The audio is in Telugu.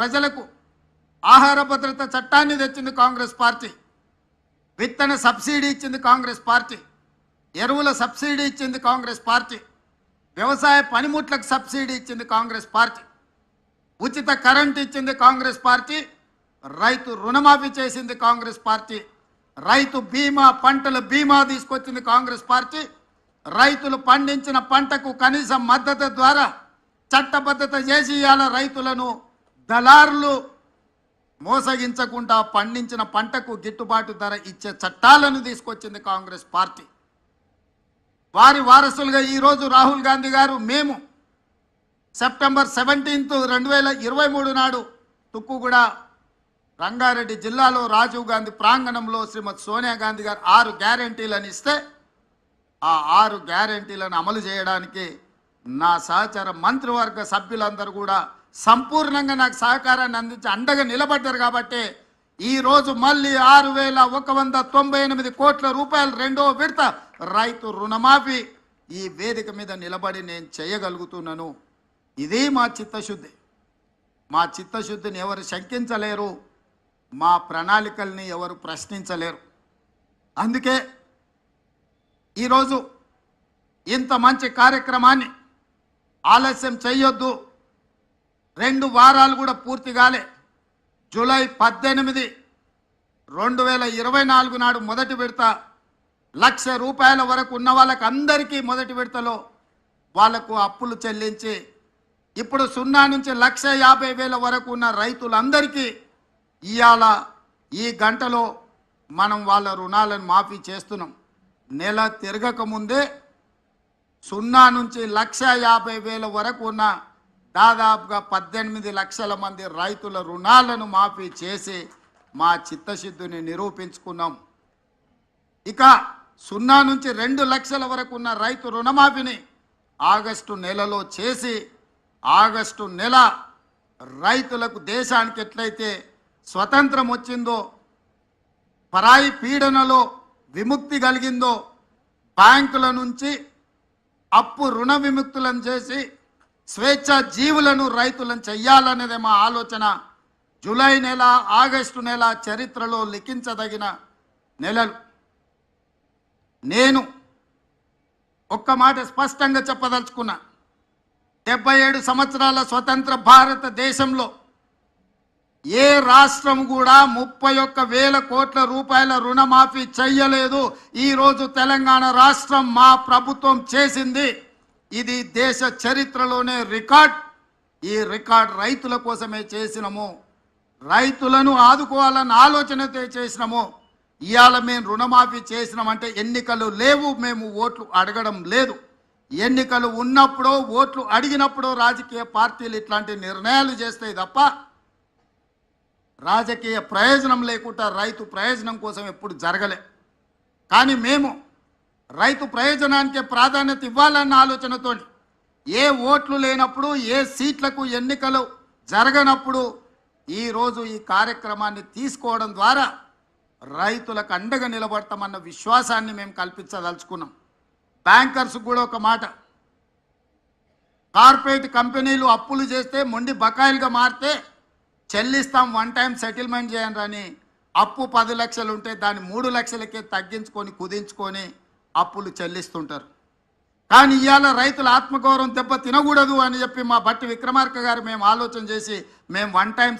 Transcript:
ప్రజలకు ఆహార భద్రత చట్టాన్ని తెచ్చింది కాంగ్రెస్ పార్టీ విత్తన సబ్సిడీ ఇచ్చింది కాంగ్రెస్ పార్టీ ఎరువుల సబ్సిడీ ఇచ్చింది కాంగ్రెస్ పార్టీ వ్యవసాయ పనిముట్లకు సబ్సిడీ ఇచ్చింది కాంగ్రెస్ పార్టీ ఉచిత కరెంట్ ఇచ్చింది కాంగ్రెస్ పార్టీ రైతు రుణమాఫీ చేసింది కాంగ్రెస్ పార్టీ రైతు బీమా పంటల బీమా తీసుకొచ్చింది కాంగ్రెస్ పార్టీ రైతులు పండించిన పంటకు కనీస మద్దతు ద్వారా చట్టబద్ధత చేసి ఇవాళ రైతులను దళారులు మోసగించకుండా పండించిన పంటకు గిట్టుబాటు ధర ఇచ్చే చట్టాలను తీసుకొచ్చింది కాంగ్రెస్ పార్టీ. వారి వారసులుగా ఈరోజు రాహుల్ గాంధీ గారు మేము సెప్టెంబర్ సెవెంటీన్త్ రెండు వేల ఇరవై మూడు నాడు తుక్కుగూడ రంగారెడ్డి జిల్లాలో రాజీవ్ గాంధీ ప్రాంగణంలో శ్రీమతి సోనియా గాంధీ గారు ఆరు గ్యారంటీలను ఇస్తే ఆ ఆరు గ్యారంటీలను అమలు చేయడానికి నా సహచర మంత్రివర్గ సభ్యులందరూ కూడా సంపూర్ణంగా నాకు సహకారాన్ని అందించి అండగా నిలబడ్డారు కాబట్టి ఈరోజు మళ్ళీ ఆరు వేల ఒక వంద తొంభై ఎనిమిది కోట్ల రూపాయలు రెండో విడత రైతు రుణమాఫీ ఈ వేదిక మీద నిలబడి నేను చేయగలుగుతున్నాను. ఇది మా చిత్తశుద్ధి. మా చిత్తశుద్ధిని ఎవరు శంకించలేరు మా ప్రణాళికల్ని ఎవరు ప్రశ్నించలేరు. అందుకే ఈరోజు ఇంత మంచి కార్యక్రమాన్ని ఆలస్యం చేయొద్దు. రెండు వారాలు కూడా పూర్తి కాలే. జూలై పద్దెనిమిది రెండు వేల ఇరవై నాలుగు నాడు మొదటి విడత. లక్ష రూపాయల వరకు ఉన్న వాళ్ళకి అందరికీ మొదటి విడతలో వాళ్ళకు అప్పులు చెల్లించి ఇప్పుడు సున్నా నుంచి లక్ష యాభై వేల వరకు ఉన్న రైతులందరికీ ఇవాళ ఈ గంటలో మనం వాళ్ళ రుణాలను మాఫీ చేస్తున్నాం. నెల తిరగకముందే సున్నా నుంచి లక్ష యాభై వేల వరకు ఉన్న దాదాపుగా పద్దెనిమిది లక్షల మంది రైతుల రుణాలను మాఫీ చేసి మా చిత్తశుద్ధిని నిరూపించుకున్నాం. ఇక సున్నా నుంచి రెండు లక్షల వరకు ఉన్న రైతు రుణమాఫీని ఆగస్టు నెలలో చేసి ఆగస్టు నెల రైతులకు దేశానికి ఎట్లయితే స్వతంత్రం వచ్చిందో పరాయి పీడనలో విముక్తి కలిగిందో బ్యాంకుల నుంచి అప్పు రుణ విముక్తులను చేసి స్వేచ్ఛ జీవులను రైతులను చెయ్యాలనేదే మా ఆలోచన. జూలై నెల ఆగస్టు నెల చరిత్రలో లిఖించదగిన నెలలు. నేను ఒక్క మాట స్పష్టంగా చెప్పదలుచుకున్నా. డెబ్బై ఏడు సంవత్సరాల స్వతంత్ర భారతదేశంలో ఏ రాష్ట్రం కూడా ముప్పై ఒక్క వేల కోట్ల రూపాయల రుణమాఫీ చెయ్యలేదు. ఈరోజు తెలంగాణ రాష్ట్రం మా ప్రభుత్వం చేసింది. ఇది దేశ చరిత్రలోనే రికార్డ్. ఈ రికార్డ్ రైతుల కోసమే చేసినము. రైతులను ఆదుకోవాలన్న ఆలోచనతో చేసినాము. ఇవాళ మేము రుణమాఫీ చేసినామంటే ఎన్నికలు లేవు మేము ఓట్లు అడగడం లేదు. ఎన్నికలు ఉన్నప్పుడు ఓట్లు అడిగినప్పుడు రాజకీయ పార్టీలు ఇట్లాంటి నిర్ణయాలు చేస్తాయి తప్ప రాజకీయ ప్రయోజనం లేకుండా రైతు ప్రయోజనం కోసం ఎప్పుడు జరగలే. కానీ మేము రైతు ప్రయోజనానికే ప్రాధాన్యత ఇవ్వాలన్న ఆలోచనతో ఏ ఓట్లు లేనప్పుడు ఏ సీట్లకు ఎన్నికలు జరగనప్పుడు ఈరోజు ఈ కార్యక్రమాన్ని తీసుకోవడం ద్వారా రైతులకు అండగా నిలబడతామన్న విశ్వాసాన్ని మేము కల్పించదలుచుకున్నాం. బ్యాంకర్స్ కూడా ఒక మాట కార్పొరేట్ కంపెనీలు అప్పులు చేస్తే మొండి బకాయిలుగా మారితే చెల్లిస్తాం వన్ టైం సెటిల్మెంట్ చేయండి అని అప్పు పది లక్షలు ఉంటే దాన్ని మూడు లక్షలకే తగ్గించుకొని కుదించుకొని అప్పులు చెల్లిస్తుంటారు. కానీ ఇవాళ రైతుల ఆత్మగౌరవం దెబ్బ తినకూడదు అని చెప్పి మా బట్టి విక్రమార్క గారు మేము ఆలోచన చేసి మేము వన్ టైం